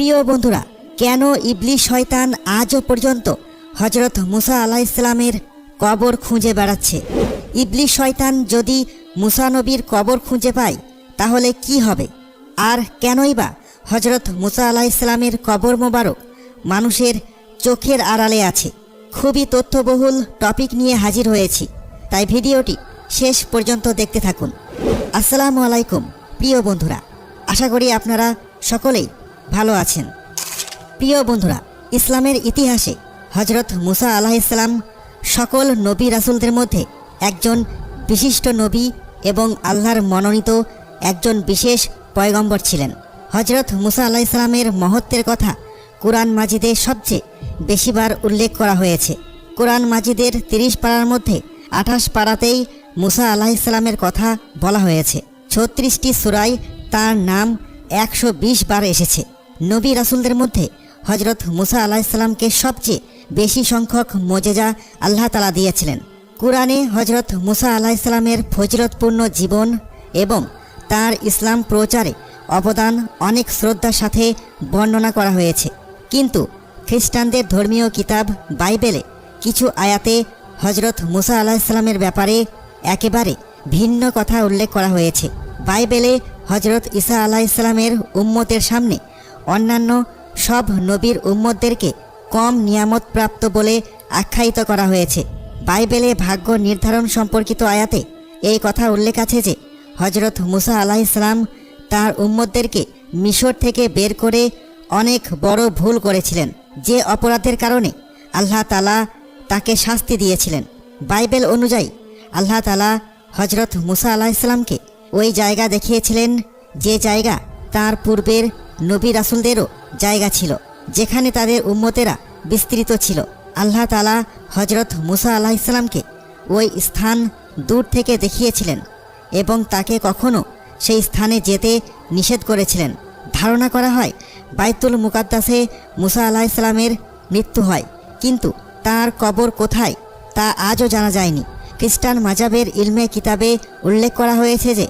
প্রিয় বন্ধুরা, কেন ইবলিশ শয়তান আজও পর্যন্ত হজরত মুসা আলাহ ইসলামের কবর খুঁজে বেড়াচ্ছে? ইবলিশ শয়তান যদি মুসা নবীর কবর খুঁজে পায়, তাহলে কি হবে? আর কেনই বা হজরত মুসা আলাহ ইসলামের কবর মোবারক মানুষের চোখের আড়ালে আছে? খুবই তথ্যবহুল টপিক নিয়ে হাজির হয়েছি। তাই ভিডিওটি শেষ পর্যন্ত দেখতে থাকুন। আসসালামু আলাইকুম, প্রিয় বন্ধুরা। আশা করি আপনারা সকলেই ভালো আছেন। প্রিয় বন্ধুরা, ইসলামের ইতিহাসে হজরত মুসা আলাহ ইসলাম সকল নবী রাসুলদের মধ্যে একজন বিশিষ্ট নবী এবং আল্লাহর মনোনীত একজন বিশেষ পয়গম্বর ছিলেন। হজরত মুসা আলাহ ইসলামের মহত্বের কথা কোরআন মাজিদে সবচেয়ে বেশিবার উল্লেখ করা হয়েছে। কোরআন মাজিদের তিরিশ পাড়ার মধ্যে আঠাশ পাড়াতেই মুসা আলাহ ইসলামের কথা বলা হয়েছে। ছত্রিশটি সুরায় তার নাম একশো বিশ বার এসেছে। নবী রাসুলদের মধ্যে হজরত মুসা আলাহ ইসলামকে সবচেয়ে বেশি সংখ্যক মোজেজা আল্লাহ তালা দিয়েছিলেন। কোরআনে হজরত মুসা আলাহ ইসলামের জীবন এবং তার ইসলাম প্রচারে অবদান অনেক শ্রদ্ধার সাথে বর্ণনা করা হয়েছে। কিন্তু খ্রিস্টানদের ধর্মীয় কিতাব বাইবেলে কিছু আয়াতে হজরত মুসা আলাহ ইসলামের ব্যাপারে একেবারে ভিন্ন কথা উল্লেখ করা হয়েছে। বাইবেলে হজরত ঈসা আলাহ ইসলামের উম্মতের সামনে অন্যান্য সব নবীর উম্মতদেরকে কম নিয়ামতপ্রাপ্ত বলে আখ্যায়িত করা হয়েছে। বাইবেলে ভাগ্য নির্ধারণ সম্পর্কিত আয়াতে এই কথা উল্লেখ আছে যে হজরত মুসা আলাহ ইসলাম তার উম্মতদেরকে মিশর থেকে বের করে অনেক বড় ভুল করেছিলেন, যে অপরাধের কারণে আল্লাহ তালা তাকে শাস্তি দিয়েছিলেন। বাইবেল অনুযায়ী আল্লাহ তালা হজরত মুসা আলাহ ইসলামকে ওই জায়গা দেখিয়েছিলেন, যে জায়গা তার পূর্বের নবী রাসুলদেরও জায়গা ছিল, যেখানে তাদের উম্মতেরা বিস্তৃত ছিল। আল্লাহ তালা হজরত মুসা আলাহ ইসলামকে ওই স্থান দূর থেকে দেখিয়েছিলেন এবং তাকে কখনো সেই স্থানে যেতে নিষেধ করেছিলেন। ধারণা করা হয়, বাইতুল মুকাদ্দাসে মুসা আলাহ ইসলামের মৃত্যু হয়, কিন্তু তার কবর কোথায় তা আজও জানা যায়নি। খ্রিস্টান মাজাবের ইলমে কিতাবে উল্লেখ করা হয়েছে যে,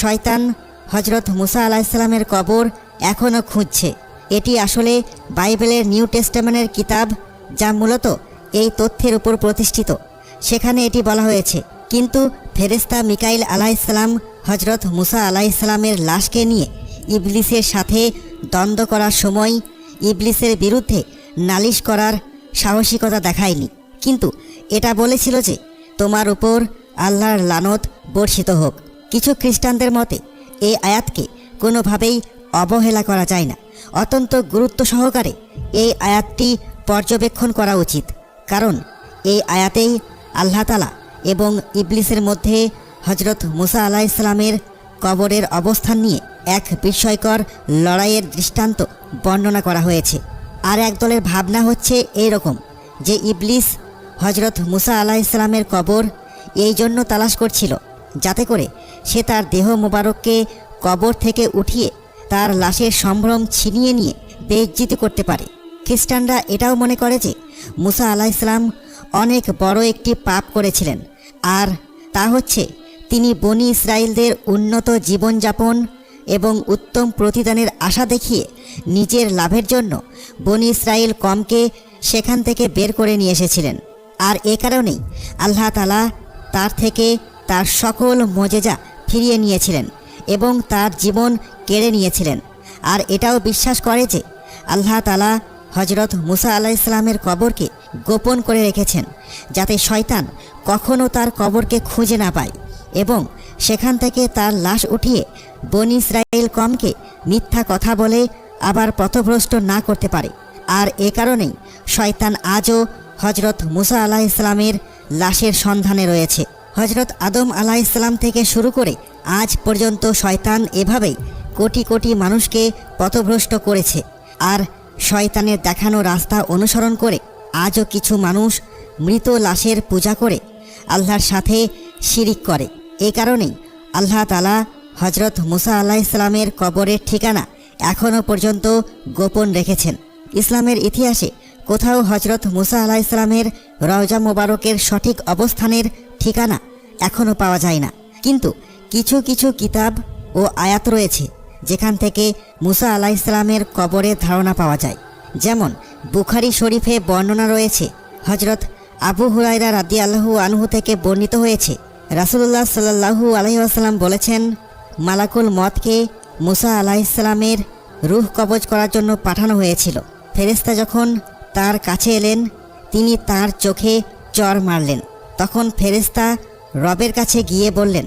শয়তান হজরত মুসা আলাহ ইসলামের কবর এখনও খুঁজছে। এটি আসলে বাইবেলের নিউ টেস্টামেন্টের কিতাব, যা মূলত এই তথ্যের উপর প্রতিষ্ঠিত। সেখানে এটি বলা হয়েছে, কিন্তু ফেরেস্তা মিকাইল আলাহ ইসলাম হজরত মুসা আলাহ ইসলামের লাশকে নিয়ে ইবলিসের সাথে দ্বন্দ্ব করার সময় ইবলিসের বিরুদ্ধে নালিশ করার সাহসিকতা দেখায়নি। কিন্তু এটা বলেছিল যে, তোমার উপর আল্লাহর লানত বর্ষিত হোক। কিছু খ্রিস্টানদের মতে, এই আয়াতকে কোনোভাবেই অবহেলা করা যায় না। অত্যন্ত গুরুত্ব সহকারে এই আয়াতটি পর্যবেক্ষণ করা উচিত। কারণ এই আয়াতেই আল্লাহ তালা এবং ইবলিসের মধ্যে হজরত মুসা আলাহ ইসলামের কবরের অবস্থান নিয়ে এক বিস্ময়কর লড়াইয়ের দৃষ্টান্ত বর্ণনা করা হয়েছে। আর এক দলের ভাবনা হচ্ছে এই রকম যে ইবলিস হজরত মুসা আলাহ ইসলামের কবর এই জন্য তালাশ করছিল যাতে করে সে তার দেহ মোবারককে কবর থেকে উঠিয়ে তার লাশের সম্ভ্রম ছিনিয়ে নিয়ে বেজ্জিত করতে পারে। খ্রিস্টানরা এটাও মনে করে যে, মুসা আলাহ ইসলাম অনেক বড় একটি পাপ করেছিলেন। আর তা হচ্ছে, তিনি বনি ইসরায়েলদের উন্নত জীবনযাপন এবং উত্তম প্রতিদানের আশা দেখিয়ে নিজের লাভের জন্য বনি ইসরায়েল কমকে সেখান থেকে বের করে নিয়ে এসেছিলেন। আর এ কারণেই আল্লাহ তালা তার থেকে তার সকল মজেজা ফিরিয়ে নিয়েছিলেন। এবং তার জীবন কেড়ে নিয়েছিলেন। আর এটাও বিশ্বাস করে যে আল্লাহ তালা হজরত মুসা আলাহ ইসলামের কবরকে গোপন করে রেখেছেন, যাতে শয়তান কখনও তার কবরকে খুঁজে না পায় এবং সেখান থেকে তার লাশ উঠিয়ে বন ইসরায়েল কমকে মিথ্যা কথা বলে আবার পথভ্রষ্ট না করতে পারে। আর এ কারণেই শয়তান আজও হজরত মুসা আলাহ ইসলামের লাশের সন্ধানে রয়েছে। হজরত আদম আলাহ ইসলাম থেকে শুরু করে আজ পর্যন্ত শয়তান এভাবেই কোটি কোটি মানুষকে পথভ্রষ্ট করেছে। আর শয়তানের দেখানো রাস্তা অনুসরণ করে আজও কিছু মানুষ মৃত লাশের পূজা করে আল্লাহর সাথে শিরিক করে। এ কারণেই আল্লাহ তালা হজরত মুসা আল্লাহ ইসলামের কবরের ঠিকানা এখনও পর্যন্ত গোপন রেখেছেন। ইসলামের ইতিহাসে কোথাও হজরত মুসা আলাহ ইসলামের রওজা মোবারকের সঠিক অবস্থানের ঠিকানা এখনও পাওয়া যায় না। কিন্তু কিছু কিছু কিতাব ও আয়াত রয়েছে, যেখান থেকে মুসা আলাহ ইসলামের কবরের ধারণা পাওয়া যায়। যেমন বুখারি শরীফে বর্ণনা রয়েছে হজরত আবু হুরাইরা রাদি আল্লাহু আনহু থেকে বর্ণিত হয়েছে রাসুল্লাহ সাল্লাহু আলহিহাস্লাম বলেছেন, মালাকুল মতকে মুসা আলাহ ইসলামের রুহ কবজ করার জন্য পাঠানো হয়েছিল। ফেরেস্তা যখন তার কাছে এলেন, তিনি তার চোখে চর মারলেন। তখন ফেরেস্তা রবের কাছে গিয়ে বললেন,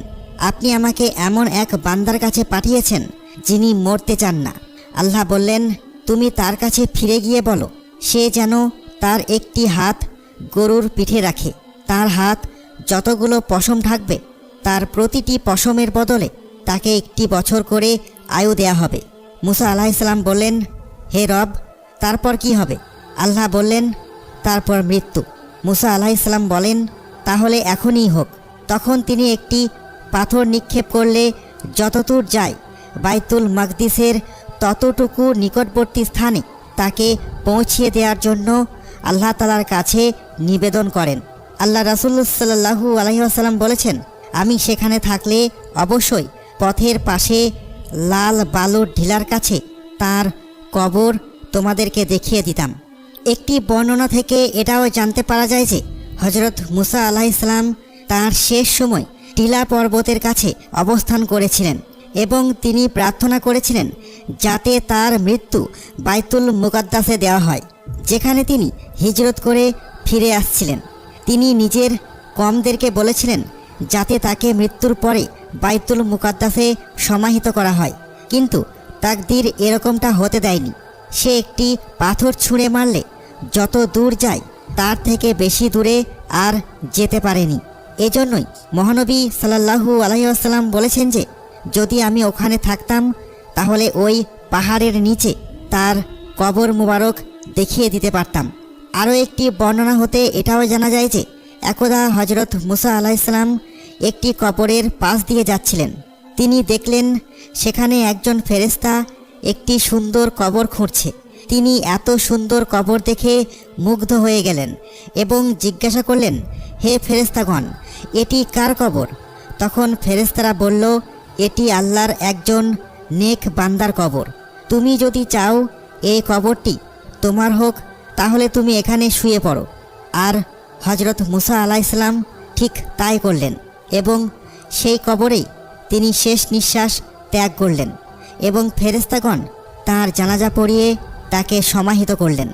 আপনি আমাকে এমন এক বান্দার কাছে পাঠিয়েছেন যিনি মরতে চান না। আল্লাহ বললেন, তুমি তার কাছে ফিরে গিয়ে বলো, সে যেন তার একটি হাত গরুর পিঠে রাখে। তার হাত যতগুলো পশম থাকবে তার প্রতিটি পশমের বদলে তাকে একটি বছর করে আয়ু দেয়া হবে। মুসা আলাহ ইসলাম বললেন, হে রব, তারপর কি হবে? আল্লাহ বললেন, তারপর মৃত্যু। মুসা আলাহ ইসলাম বলেন তাহলে এখনই হোক। তখন তিনি একটি পাথর নিক্ষেপ করলে যতদূর যায়, বাইতুল মাকদিসের ততটুকু নিকটবর্তী স্থানে তাকে পৌঁছিয়ে দেওয়ার জন্য আল্লাহ তালার কাছে নিবেদন করেন। আল্লাহ রাসুল্লাহ সাল্লাহু আলহিহাসাল্লাম বলেছেন, আমি সেখানে থাকলে অবশ্যই পথের পাশে লাল বালুর ঢিলার কাছে তার কবর তোমাদেরকে দেখিয়ে দিতাম। একটি বর্ণনা থেকে এটাও জানতে পারা যায় যে হজরত মুসা আলাহ ইসলাম তাঁর শেষ সময় টিলা পর্বতের কাছে অবস্থান করেছিলেন এবং তিনি প্রার্থনা করেছিলেন যাতে তার মৃত্যু বাইতুল মুকাদ্দাসে দেওয়া হয়, যেখানে তিনি হিজরত করে ফিরে আসছিলেন। তিনি নিজের কমদেরকে বলেছিলেন যাতে তাকে মৃত্যুর পরে বাইতুল মুকাদ্দাসে সমাহিত করা হয়, কিন্তু তাকদির এরকমটা হতে দেয়নি। সে একটি পাথর ছুঁড়ে মারলে যত দূর যায় তার থেকে বেশি দূরে আর যেতে পারেনি। এজন্যই মহানবী সাল্লাহু আলহিউসাল্লাম বলেছেন যে, যদি আমি ওখানে থাকতাম, তাহলে ওই পাহাড়ের নিচে তার কবর মুবারক দেখিয়ে দিতে পারতাম। আরও একটি বর্ণনা হতে এটাও জানা যায় যে, একদা হজরত মুসা আলাইসালাম একটি কবরের পাশ দিয়ে যাচ্ছিলেন। তিনি দেখলেন, সেখানে একজন ফেরেস্তা একটি সুন্দর কবর খুঁড়ছে। তিনি এত সুন্দর কবর দেখে মুগ্ধ হয়ে গেলেন এবং জিজ্ঞাসা করলেন, হে ফেরেস্তাগণ এটি কার কবর? তখন ফেরেস্তারা বলল, এটি আল্লাহর একজন নেক বান্দার কবর। তুমি যদি চাও এই কবরটি তোমার হোক, তাহলে তুমি এখানে শুয়ে পড়ো। আর হজরত মুসা আলাহ ইসলাম ঠিক তাই করলেন এবং সেই কবরেই তিনি শেষ নিঃশ্বাস ত্যাগ করলেন এবং ফেরেস্তাগণ তার জানাজা পড়িয়ে তাকে সমাহিত করলেন।